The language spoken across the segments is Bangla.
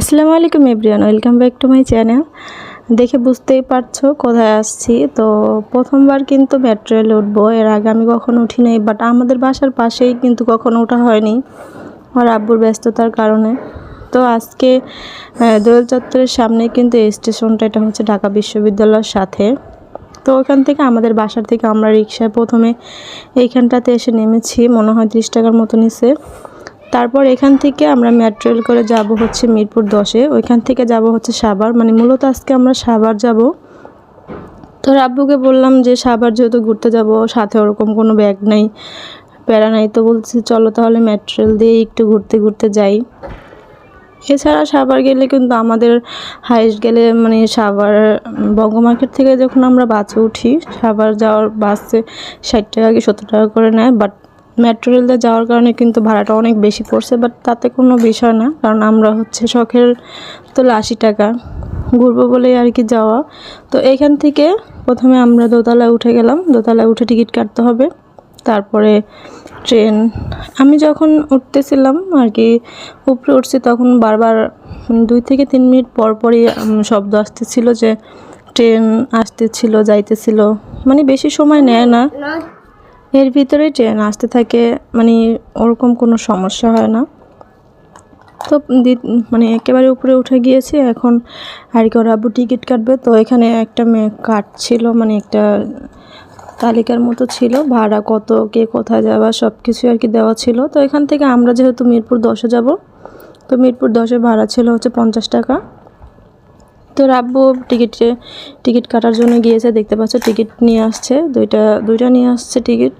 আসসালামু আলাইকুম everyone, welcome back to my channel. দেখে বুঝতেই পারছ কোথায় আসছি। তো প্রথমবার কিন্তু মেট্রো রেলে উঠবো এর আগে আমি কখনো উঠি নাই বাট আমাদের বাসার পাশেই কিন্তু কখনো ওঠা হয়নি, আমার আব্বুর ব্যস্ততার কারণে। তো আজকে দোয়েল চত্বরের সামনে কিন্তু এই স্টেশনটা, এটা হচ্ছে ঢাকা বিশ্ববিদ্যালয়ের সাথে। তো ওখান থেকে আমাদের বাসার থেকে আমরা রিক্সায় প্রথমে এইখানটাতে এসে নেমেছি, মনে হয় ত্রিশ টাকার মতো নিছে। তারপর এখান থেকে আমরা মেট্রো করে যাব হচ্ছে মিরপুর দশে। ওইখান থেকে যাব হচ্ছে সাভার। মানে মূলত আজকে আমরা সাভার যাব। তো আব্বুকে বললাম যে সাভার যেহেতু ঘুরতে যাব, সাথে ওরকম কোনো ব্যাগ নাই, প্যারা নাই, তো বলছি চলো তাহলে মেট্রো দিয়ে একটু ঘুরতে ঘুরতে যাই। এছাড়া সাভার গেলে কিন্তু আমাদের হাইস্ট গেলে মানে সাভার, বঙ্গমার্কেট থেকে যখন আমরা বাসে উঠি, সাভার যাওয়ার বাসে ষাট টাকা কি সত্তর টাকা করে নেয় বাট মেট্রো রেল দিয়ে যাওয়ার কারণে কিন্তু ভাড়াটা অনেক বেশি পড়ছে বাট তাতে কোনো বিষয় না। কারণ আমরা হচ্ছে শখের তোলা আশি টাকা। ঘুরবো বলেই আর কি যাওয়া। তো এইখান থেকে প্রথমে আমরা দোতলায় উঠে গেলাম। দোতলায় উঠে টিকিট কাটতে হবে। তারপরে ট্রেন। আমি যখন উঠতেছিলাম আর কি, উপরে উঠছি তখন বারবার মানে দুই থেকে তিন মিনিট পর পরই শব্দ আসতেছিল যে, ট্রেন আসতেছিল, যাইতেছিল। মানে বেশি সময় নেয় না এর ভিতরে ট্রেন আসতে থাকে মানে ওরকম কোনো সমস্যা হয় না। তো মানে একেবারে উপরে উঠে গিয়েছি, এখন আর কি ওরা টিকিট কাটবে। তো এখানে একটা মেয়ে কাটছিল মানে একটা তালিকার মতো ছিল, ভাড়া কত, কে কোথায় যাওয়া সব কিছু আর কি দেওয়া ছিল। তো এখান থেকে আমরা যেহেতু মিরপুর দশে যাব, তো মিরপুর দশে ভাড়া ছিল হচ্ছে পঞ্চাশ টাকা। তো রাব্বু টিকিটে টিকিট কাটার জন্য গিয়েছে, দেখতে পাচ্ছ টিকিট নিয়ে আসছে, দুইটা দুইটা নিয়ে আসছে টিকিট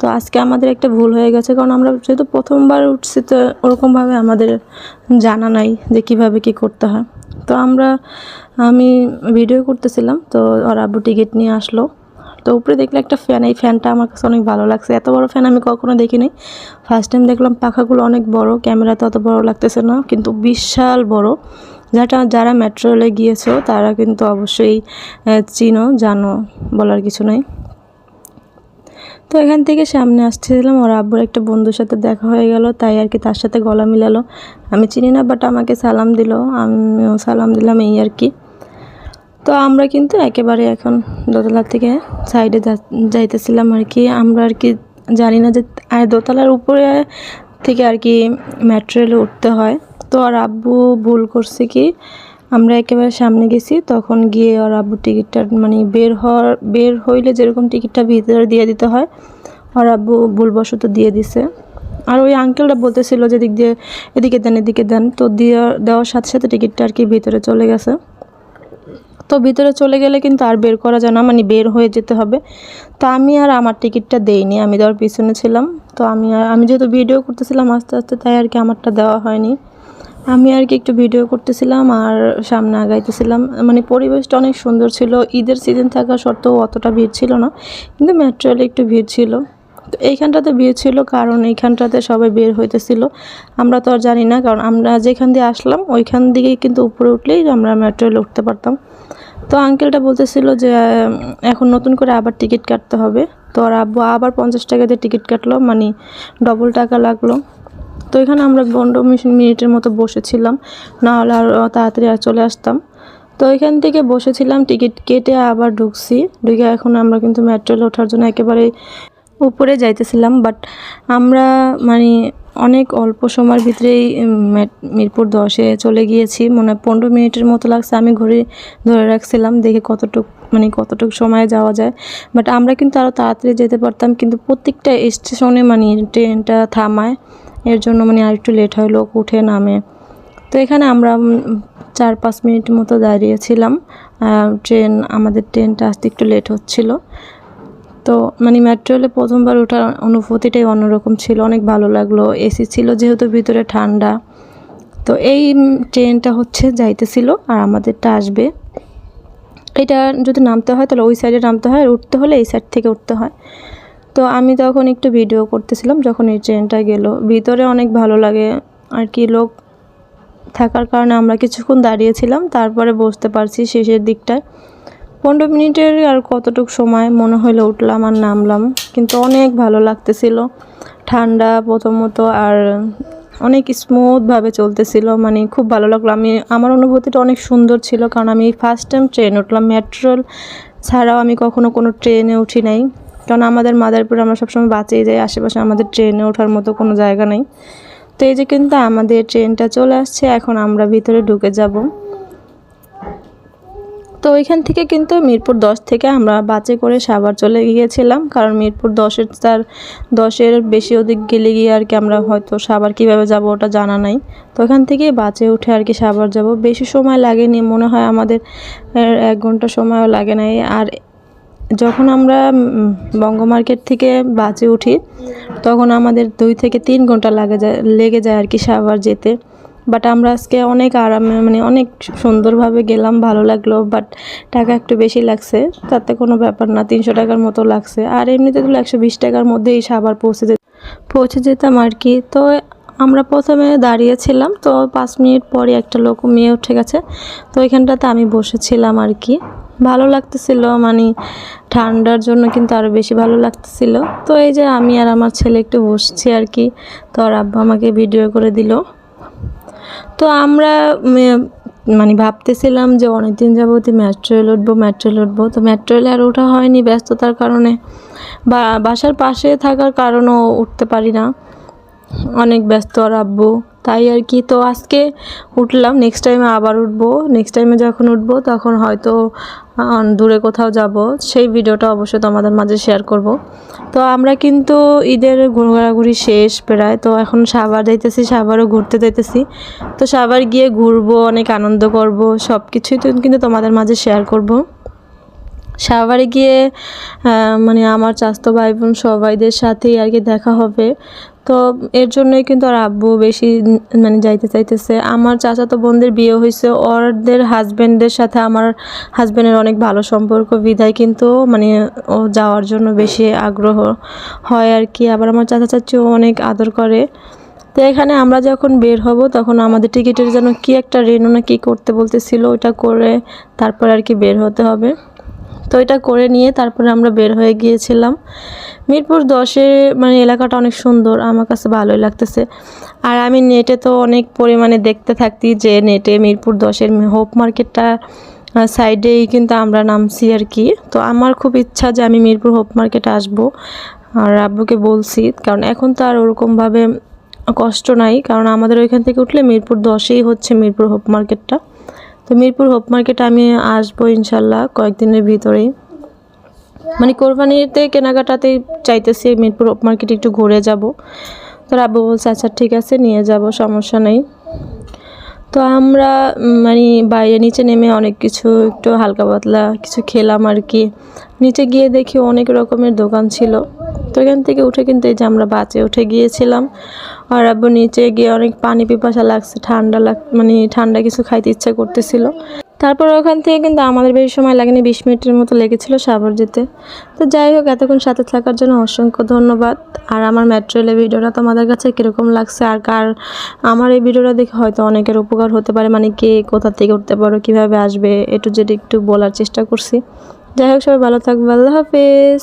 তো আজকে আমাদের একটা ভুল হয়ে গেছে, কারণ আমরা যেহেতু প্রথমবার উঠছি, তো ওরকমভাবে আমাদের জানা নাই যে কীভাবে কি করতে হয়। তো আমরা, আমি ভিডিও করতেছিলাম, তো ওর আব্বু টিকিট নিয়ে আসলো। তো উপরে দেখলে একটা ফ্যান এই ফ্যানটা আমার কাছে অনেক ভালো লাগছে। এত বড় ফ্যান আমি কখনো দেখিনি। ফার্স্ট টাইম দেখলাম পাখাগুলো অনেক বড়, ক্যামেরাতে অত বড় লাগতেছে না, কিন্তু বিশাল বড়। যারা যারা মেট্রো রেলে গিয়েছো, তারা কিন্তু অবশ্যই চিনো, জানো, বলার কিছু নাই। তো এখান থেকে সামনে আসছিলাম ওর আব্বুর একটা বন্ধুর সাথে দেখা হয়ে গেল, তাই আর কি তার সাথে গলা মিলালো। আমি চিনি না বাট আমাকে সালাম দিল, আমিও সালাম দিলাম, এই আর কি। তো আমরা কিন্তু একেবারে এখন দোতলা থেকে সাইডে যাইতেছিলাম আর কি। আমরা আর কি জানি না যে, আর দোতলার উপরে থেকে আর কি মেট্রো রেলে উঠতে হয়। তো আর আব্বু ভুল করছে কি? আমরা একেবারে সামনে গেছি, তখন গিয়ে ওর আব্বু টিকিটটা মানে বের হওয়ার, বের হইলে যেরকম টিকিটটা ভিতরে দিয়ে দিতে হয়, ওর আব্বু ভুলবশত দিয়ে দিছে। আর ওই আঙ্কেলটা বলতেছিল যে দিক দিয়ে, এদিকে দেন এদিকে দেন। তো দিয়ে, দেওয়ার সাথে সাথে টিকিটটা আর কি ভিতরে চলে গেছে। তো ভিতরে চলে গেলে কিন্তু আর বের করা যায় না মানে বের হয়ে যেতে হবে। তো আমি আর আমার টিকিটটা দেইনি, আমি দেওয়ার পিছনে ছিলাম। তো আমি আর, আমি যেহেতু ভিডিও করতেছিলাম, আস্তে আস্তে তাই আর কি আমারটা দেওয়া হয়নি। আমি আর কি একটু ভিডিও করতেছিলাম আর সামনে আগাইতেছিলাম। মানে পরিবেশটা অনেক সুন্দর ছিল। ঈদের সিজন থাকা সত্ত্বেও অতটা ভিড় ছিল না, কিন্তু মেট্রোয়েলে একটু ভিড় ছিল। তো এইখানটাতে ভিড় ছিল কারণ এইখানটাতে সবাই বের হইতেছিল। আমরা তো আর জানি না, কারণ আমরা যেখান দিয়ে আসলাম, ওইখান দিকেই কিন্তু উপরে উঠলেই আমরা মেট্রোয়েলে উঠতে পারতাম। তো আঙ্কেলটা বলতেছিল যে এখন নতুন করে আবার টিকিট কাটতে হবে। তো আর আব্বু আবার পঞ্চাশ টাকা দিয়ে টিকিট কাটলো মানে ডবল টাকা লাগল। তো এখানে আমরা পনেরো মিনিটের মতো বসেছিলাম, না হলে আর তাড়াতাড়ি আর চলে আসতাম। তো এখান থেকে বসেছিলাম, টিকিট কেটে আবার ঢুকছি। ঢুকে এখন আমরা কিন্তু মেট্রো ওঠার জন্য একেবারে উপরে যাইতেছিলাম বাট আমরা মানে অনেক অল্প সময়ের ভিতরেই মিরপুর দশে চলে গিয়েছি। মনে হয় পনেরো মিনিটের মতো লাগছে, আমি ঘড়ি ধরে রাখছিলাম, দেখে কতটুক মানে কতটুক সময়ে যাওয়া যায়। বাট আমরা কিন্তু আরও তাড়াতাড়ি যেতে পারতাম, কিন্তু প্রত্যেকটা স্টেশনে মানে ট্রেনটা থামায়। এর জন্য মানে আর একটু লেট হয়, লোক উঠে নামে। তো এখানে আমরা চার পাঁচ মিনিট মতো দাঁড়িয়েছিলাম। ট্রেন, আমাদের ট্রেনটা আসতে একটু লেট হচ্ছিল। তো মানে মেট্রো রেলে প্রথমবার ওঠার অনুভূতিটাই অন্যরকম ছিল, অনেক ভালো লাগল। এসি ছিল যেহেতু ভিতরে ঠান্ডা। তো এই ট্রেনটা হচ্ছে যাইতেছিল আর আমাদেরটা আসবে। এটা যদি নামতে হয় তাহলে ওই সাইডে নামতে হয় আর উঠতে হলে এই সাইড থেকে উঠতে হয়। তো আমি তখন একটু ভিডিও করতেছিলাম যখন এই ট্রেনটা গেল। ভিতরে অনেক ভালো লাগে আর কি, লোক থাকার কারণে আমরা কিছুক্ষণ দাঁড়িয়েছিলাম, তারপরে বসতে পারছি শেষের দিকটায়। পনেরো মিনিটের আর কতটুক সময় মনে হলো উঠলাম আর নামলাম, কিন্তু অনেক ভালো লাগতেছিল। ঠান্ডা প্রথমত আর অনেক স্মুথভাবে চলতেছিল মানে খুব ভালো লাগল। আমি, আমার অনুভূতিটা অনেক সুন্দর ছিল, কারণ আমি ফার্স্ট টাইম ট্রেন উঠলাম। মেট্রোল ছাড়াও আমি কখনো কোনো ট্রেনে উঠি নাই। কারণ আমাদের মাদারপুরে আমরা সবসময় বাঁচিয়ে যাই, আশেপাশে আমাদের ট্রেনে ওঠার মতো কোনো জায়গা নেই। তো এই যে কিন্তু আমাদের ট্রেনটা চলে আসছে, এখন আমরা ভিতরে ঢুকে যাব। তো ওইখান থেকে কিন্তু মিরপুর দশ থেকে আমরা বাসে করে সাভার চলে গিয়েছিলাম, কারণ মিরপুর দশের তার দশের বেশি অধিক গেলে গিয়ে আর কি আমরা হয়তো সাভার কীভাবে যাব ওটা জানা নাই। তো ওখান থেকে বাসে উঠে আর কি সাভার যাব। বেশি সময় লাগেনি, মনে হয় আমাদের এক ঘণ্টা সময়ও লাগে নাই। আর যখন আমরা বঙ্গ মার্কেট থেকে বাসে উঠি, তখন আমাদের দুই থেকে তিন ঘণ্টা লাগে যায়, লেগে যায় আর কি সাভার যেতে। বাট আমরা আজকে অনেক আরামে মানে অনেক সুন্দরভাবে গেলাম, ভালো লাগল বাট টাকা একটু বেশি লাগছে। তাতে কোনো ব্যাপার না, তিনশো টাকার মতো লাগছে। আর এমনিতে তো একশো বিশ টাকার মধ্যেই সাভার পৌঁছে যেত, পৌঁছে যেতাম আর কি। তো আমরা প্রথমে দাঁড়িয়েছিলাম তো পাঁচ মিনিট পরে একটা লোক মেয়ে উঠে গেছে। তো ওইখানটাতে আমি বসেছিলাম আর কি। ভালো লাগতেছিল মানে ঠান্ডার জন্য কিন্তু আরও বেশি ভালো লাগতেছিল। তো এই যে আমি আর আমার ছেলে একটু বসছি আর কি, তো আর আব্বা আমাকে ভিডিও করে দিল। তো আমরা মানে ভাবতেছিলাম যে অনেক দিন যাবতই মেট্রো রেল উঠবো মেট্রো উঠবো তো মেট্রো রেলে আর ওঠা হয়নি ব্যস্ততার কারণে। বা, বাসার পাশে থাকার কারণেও উঠতে পারি না। অনেক ব্যস্ত আর আব্বু। তাই আর কি। তো আজকে উঠলাম নেক্সট টাইমে আবার উঠবো। নেক্সট টাইমে যখন উঠবো, তখন হয়তো দূরে কোথাও যাব। সেই ভিডিওটা অবশ্যই তোমাদের মাঝে শেয়ার করব। তো আমরা কিন্তু ঈদের ঘোরাঘুরি শেষ প্রায়। তো এখন সাভার যাইতেছি, সাভারও ঘুরতে যাইতেছি। তো সাভার গিয়ে ঘুরবো, অনেক আনন্দ করব সব কিছুই কিন্তু তোমাদের মাঝে শেয়ার করব। সাভারে গিয়ে মানে আমার চাস্তো ভাই বোন সবাইদের সাথেই আর কি দেখা হবে। তো এর জন্যই কিন্তু আর আব্বু বেশি মানে যাইতে চাইতেছে। আমার চাচাতো বোনদের বিয়ে হয়েছে, ওরদের হাজব্যান্ডের সাথে আমার হাজব্যান্ডের অনেক ভালো সম্পর্ক, বিধায় কিন্তু মানে ও যাওয়ার জন্য বেশি আগ্রহ হয় আর কি। আবার আমার চাচা চাচিও অনেক আদর করে। তো এখানে আমরা যখন বের হব, তখন আমাদের টিকিটের যেন কি একটা রেনু না কি করতে বলতেছিল, ওইটা করে তারপর আর কি বের হতে হবে। তো এটা করে নিয়ে তারপরে আমরা বের হয়ে গিয়েছিলাম। মিরপুর দশে মানে এলাকাটা অনেক সুন্দর, আমার কাছে ভালোই লাগতেছে। আর আমি নেটে তো অনেক পরিমাণে দেখতে থাকতি যে নেটে মিরপুর দশের হোপ মার্কেটটা সাইডেই কিন্তু আমরা নামছি আর কি। তো আমার খুব ইচ্ছা যে আমি মিরপুর হোপ মার্কেটে আসব। আর আব্বুকে বলছি, কারণ এখন তো আর ওরকমভাবে কষ্ট নাই, কারণ আমাদের ওইখান থেকে উঠলে মিরপুর দশেই হচ্ছে মিরপুর হোপ মার্কেটটা। তো মিরপুর হোপ মার্কেটে আমি আসব ইনশাল্লাহ কয়েকদিনের ভিতরেই। মানে কোরবানিতে কেনাকাটাতেই চাইতেছি মিরপুর হোপ মার্কেটে একটু ঘুরে যাব। তো আব্বু বলছে আচ্ছা ঠিক আছে, নিয়ে যাব, সমস্যা নেই। তো আমরা মানে বাইরে নিচে নেমে অনেক কিছু, একটু হালকা পাতলা কিছু খেলাম আর কি। নিচে গিয়ে দেখি অনেক রকমের দোকান ছিল। তো এখান থেকে উঠে কিন্তু এই যে আমরা বাসে উঠে গিয়েছিলাম। আর আব্বু নিচে গিয়ে অনেক পানি পিপাসা লাগছে, ঠান্ডা লাগ মানে ঠান্ডা কিছু খাইতে ইচ্ছা করতেছিল। তারপর ওখান থেকে কিন্তু আমাদের বেশি সময় লাগেনি, বিশ মিনিটের মতো লেগেছিল সাভার যেতে। তো যাই হোক, এতক্ষণ সাথে থাকার জন্য অসংখ্য ধন্যবাদ। আর আমার মেট্রো রেলের ভিডিওটা তোমাদের কাছে কীরকম লাগছে, আর কার, আমার এই ভিডিওটা দেখে হয়তো অনেকের উপকার হতে পারে মানে কে কোথা থেকে উঠতে পারো, কীভাবে আসবে, একটু যেটা একটু বলার চেষ্টা করছি। যাই হোক, সবাই ভালো থাকবে, আল্লাহ হাফেজ।